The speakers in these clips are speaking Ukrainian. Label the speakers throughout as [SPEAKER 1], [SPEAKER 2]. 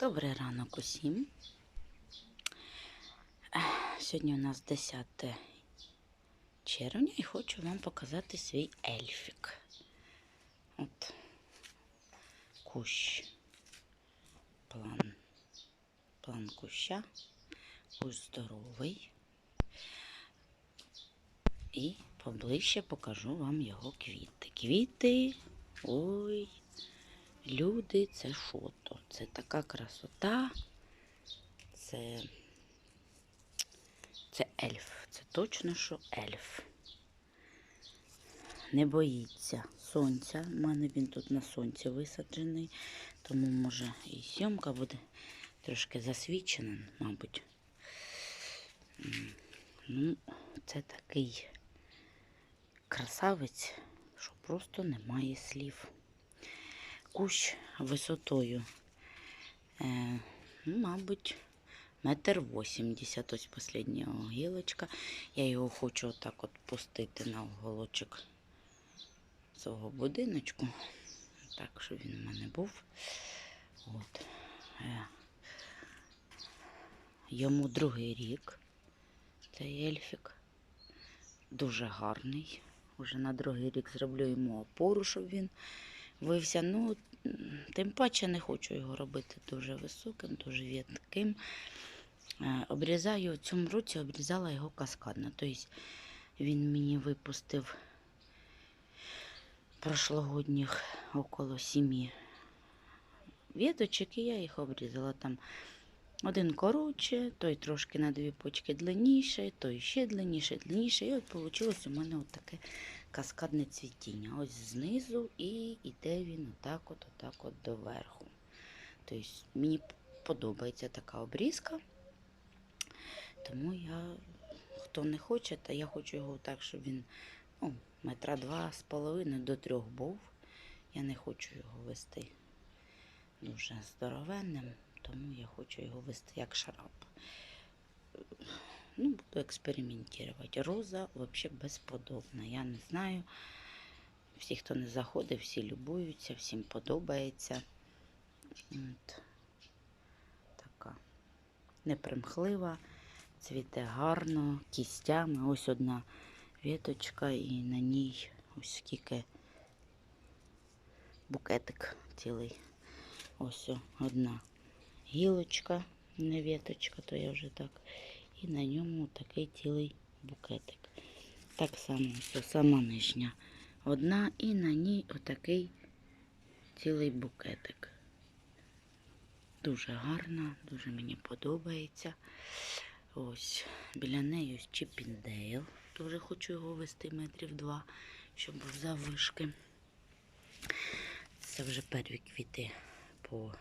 [SPEAKER 1] Добрий ранок усім. Сьогодні у нас 10 червня і хочу вам показати свій ельфік. От кущ. План. План куща. Кущ здоровий. І поближче покажу вам його квіти. Квіти. Ой. Люди, це що то? Це така красота. Це, це ельф. Це точно, що ельф. Не боїться сонця. У мене він тут на сонці висаджений, тому може і сьомка буде трошки засвічена, мабуть. Ну, це такий красавець, що просто немає слів кущ висотою, е, ну, мабуть, метр вісімдесят. Ось последня гілочка. Я його хочу отак от пустити на уголочок свого будиночку. Так, щоб він у мене був. От. Е, Йому другий рік. Цей ельфік. Дуже гарний. Уже на другий рік зроблю йому опору, щоб він вився. Ну, тим паче не хочу його робити дуже високим, дуже в'ятким. Е, Обрізаю в цьому році обрізала його каскадно. Тобто він мені випустив прошлогодніх около сімі віточок, і я їх обрізала там. Один коротше, той трошки на дві почки длинніший, той ще длинніший, длинніший. І от вийшло у мене от таке каскадне цвітіння. Ось знизу і йде він отак от, отак от доверху. Тобто мені подобається така обрізка. Тому я, хто не хоче, то я хочу його так, щоб він ну, метра два з половиною до трьох був. Я не хочу його вести дуже здоровенним, тому я хочу його вести як шарап. Ну, буду експериментувати. Роза взагалі безподобна. Я не знаю. Всі, хто не заходить, всі любуються, всім подобається. От. Така непримхлива, цвіте гарно, кістями. Ось одна віточка і на ній ось скільки букетик цілий. Ось одна гілочка, не віточка, то я вже так. І на ньому такий цілий букетик. Так само, ось сама нижня. Одна і на ній отакий цілий букетик. Дуже гарна, дуже мені подобається. Ось біля неї ось Чіпіндейл. Дуже хочу його вести метрів два, щоб був заввишки. Це вже перві квіти по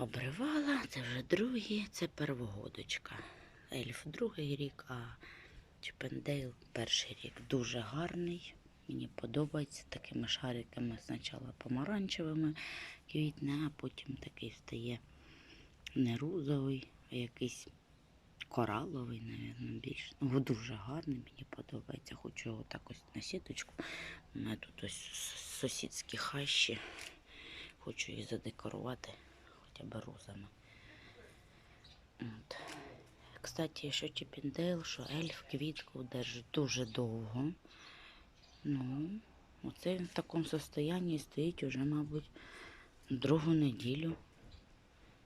[SPEAKER 1] обривала. Це вже другі, це первогодочка. Ельф другий рік, а Чіпендейл перший рік. Дуже гарний. Мені подобається такими шариками спочатку помаранчевими квітне, а потім такий стає не розовий, а якийсь кораловий, мабуть, більш. Ну, дуже гарний, мені подобається. Хочу його так ось на сіточку. У мене тут ось сусідські хащі. Хочу їх задекорувати розами. От. Кстати, що Чіпіндейл, що ельф квітку держить дуже довго. Ну, оце він в такому состоянні стоїть уже, мабуть, другу неділю.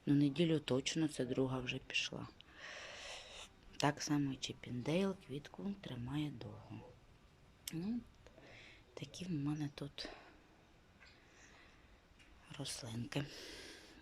[SPEAKER 1] Ну, неділю точно, це друга вже пішла. Так само і Чіпіндейл квітку тримає довго. Ну, такі в мене тут рослинки.